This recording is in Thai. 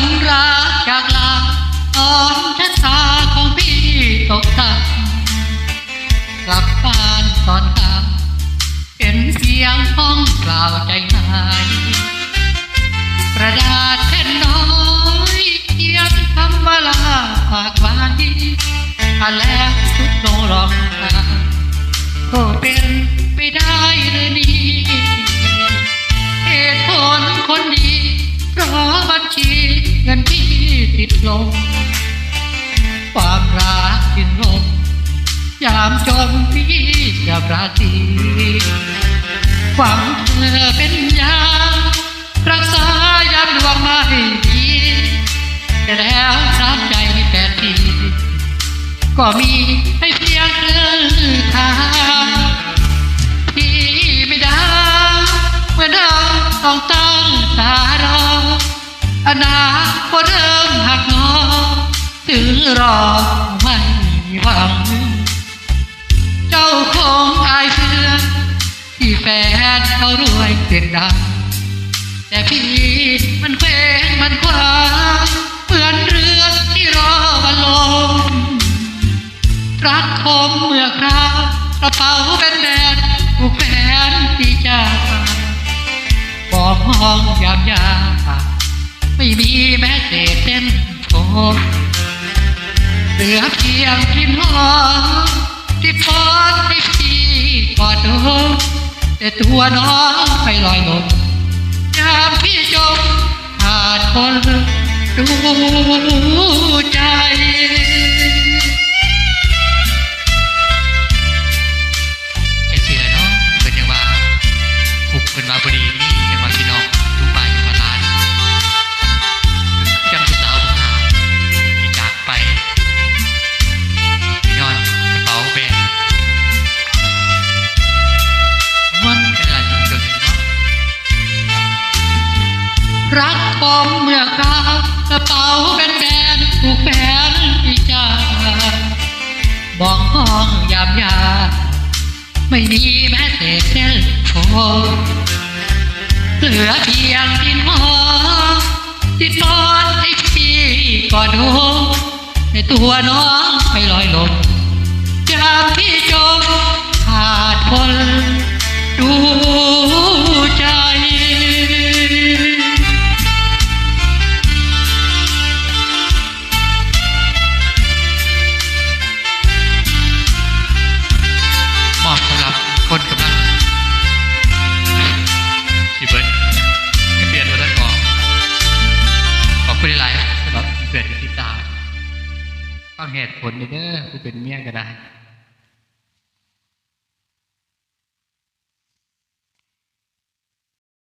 นรักจากลาตอนชะตาของพี่ตกต่ำกลับบ้านตอนกลางเป็นเสียงห้องเปล่าวใจหายกระดาษแผ่นน้อยเขียนคำว่าลาฝากไว้อันแล้วสุดลงร้องไห้ก็เป็นไปได้หรือนี่ ดลมความรักสิ้นลมยามจมพี่จะปราศีหวังเธอเป็นยารักษายามดวงไม่ดีแต่แล้วน้ำใจแปดทีก็มีให้เพียงครึ่งทางพี่ไม่ได้เมื่อเราต้องตั้งตารออนาคตเริ่มหักงอ ถึงรอไม่หวัง เจ้าคงอายเพื่อนที่แฟนเขารวยเด่นดัง แต่พี่มันเควงมันคว้างเหมือนเรือที่รอวันลมรักคมเมื่อคราวกระเป๋าเป็นแบนผูกแฟนที่จากบอกห้องยามยาไม่มีแม้เศษเส้นผม ลือเพียงกลิ่นหอมที่ป้อนให้พี่กอดโดแต่ตัวน้องไปลอยลมยามพี่จมขาดคนดูใจไอ้เสือเนาะเป็นยังว่าหุบเป็นมาพอดีนี่ยังว่าพี่น้อง รักคมเมื่อคราวกระเป๋าเป็นแบนถูกแฟนที่จากบอกห้องยามยา ไม่มีแม้เศษเส้นผมเหลือเพียงดินหอมที่นอนให้พี่ก่อดโน้ในตัวน้องไปลอยลมยามพี่จมขาดคนดู ขอบคุณหลายสำหรับเกิดติดตามฟังเหตุผลเด้อผู้เป็นเมียก็ได้